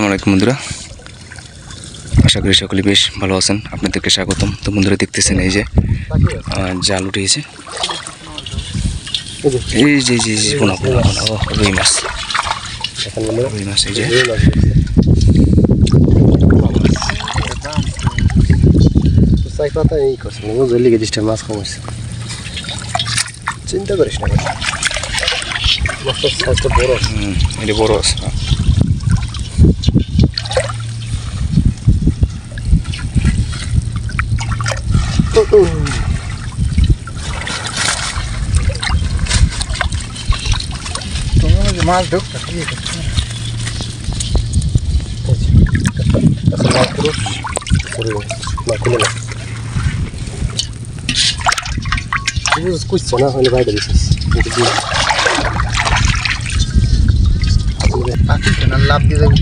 আলাইকুম বন্ধুরা আশা করি সকলে বেশ ভালো আছেন আপনাদেরকে স্বাগতম তো বন্ধুরা দেখতেছেন এই যে জাল উঠেছে এই যে যে যে রুই মাছ রুই মাছ এই যে চাই পাতা এই চিন্তা করিস না মাছটা সাইজটা বড় হুম, এটা বড় আছে মাছ ঢুক মাছ পুরো পুরো না খুলে না বুঝ কুচছে না হলে বাইরে দিছিস লাভ দিয়ে যাবি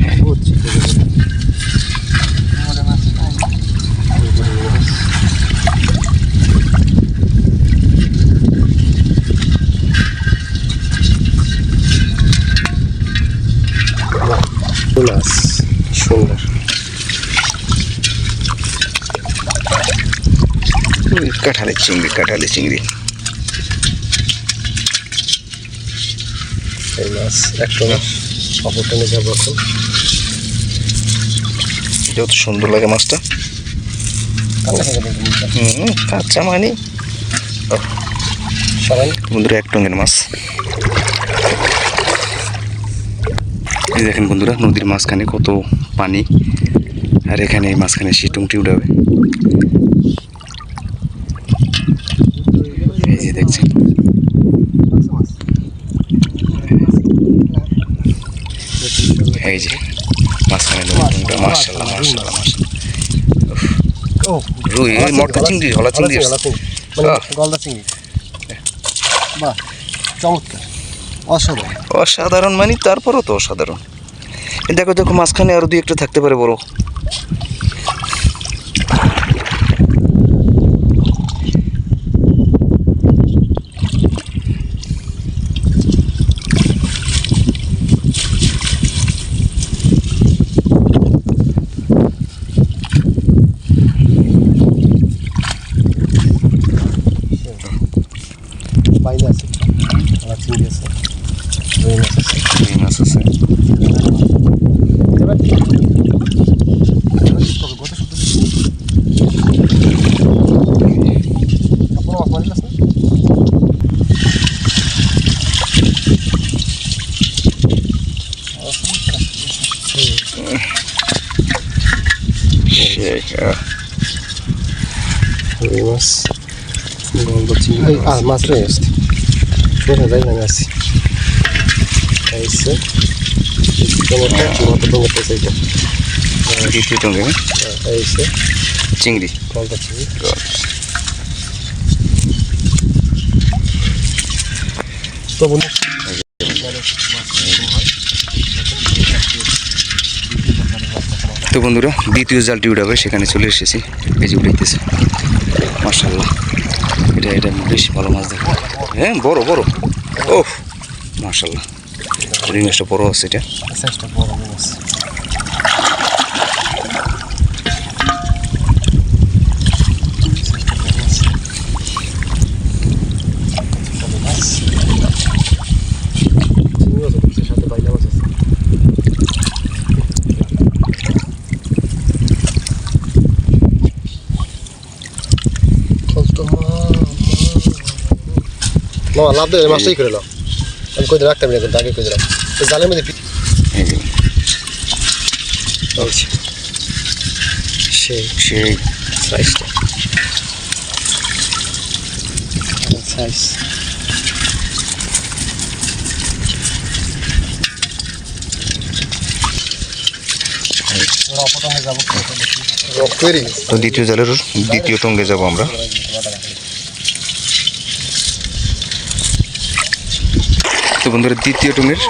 মাছ সুন্দর কাঁঠালের চিংড়ি কাঁঠালের চিংড়ি। এই মাছ একটা মাছ অপরটা নিয়ে যাব এখন। যত সুন্দর লাগে মাছটা। হুম কাঁচা মানে সবাই? বন্ধুরা এক টঙ্গের মাছ। এই দেখেন বন্ধুরা নদীর মাঝখানে কত পানি। আর এখানে এই মাঝখানে সেই টুংটি উঠাবে এই যে দেখছেন। এই যে মাঝখানে নদীর টুংটা মার্শাল্লাহ মার্শাল্লাহ মার্শাল্লাহ রুই এই মটকা চিংড়ি হলা চিংড়ি। গলদা চিংড়ি। বাহ চমৎকার অসাধারণ। অসাধারণ মানে তারপরও তো অসাধারণ। এই দেখো দেখো মাঝখানে আরও দুই একটা থাকতে পারে বড় বাইরে আছে গলা চিংড়ি আছে রুই মাছ আছে রুই মাছ আছে এবার কি? এবার কি করবে? গত সপ্তাহে আপনারা মাছ মারিল আছে সেই আহ, রুই মাছ গলদা চিংড়ি আর মাছ রয়ে গেছে ছোট যাই না আসি আইসে টমেটো টমেটো টমেটো সেইটা দ্বিতীয় টঙ্গে আইসে চিংড়ি গলদা চিংড়ি তো বন্ধু তো বন্ধুরা, দ্বিতীয় জালটি উঠাবে সেখানে চলে এসেছি। এই যে উঠাইতেছে মার্শাল্লাহ এটা এটা বেশ ভালো মাছ দেখা। হ্যাঁ বড় বড়। ও মার্শাল্লাহ রিং বড় আছে এটা সাইজটা বড় মাছ সাথে বাইলা মাছ আছে মামা লাভ দেবে মাছটাই করে নাও আমি কই রাখতাম না কিন্তু আগে কই দিলাম জালের মধ্যে সেই সেই সাইজটা সাইজ তো দ্বিতীয় জালের দ্বিতীয় টঙ্গে যাব আমরা। বন্ধুরা দ্বিতীয় টঙ্গের